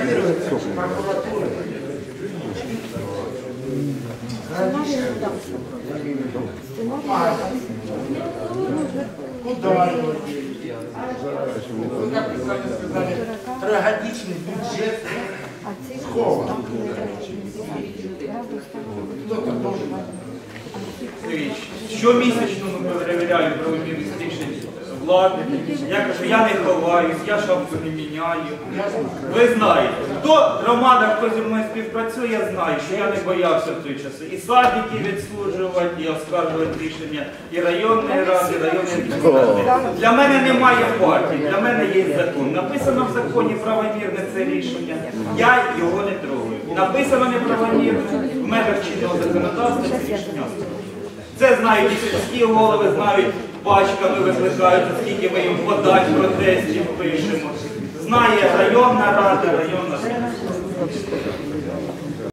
контролируется прокуратурой. Куда его деть? Вы, как вы сами сказали, трехгодичный бюджет схован. Кто-то должен Дивіться, Щомісячно ми перевіряємо правомірність рішень влади. Я кажу, я не ховаюсь, я шапку не міняю. Ви знаєте, хто громада, хто зі мною співпрацює, знає, що я не боявся в той часи. І садики відслужувати, і оскаржувати рішення і районної ради, і районної адміністрації. Для мене немає партії, для мене є закон. Написано в законі правомірне це рішення. Я його не трогаю. Написано неправомірне в межах чинного законодавства це рішення. Це знають і сільські голови, знають, пачками викликають, скільки ми їм подач протестів пишемо. Знає районна рада, районна.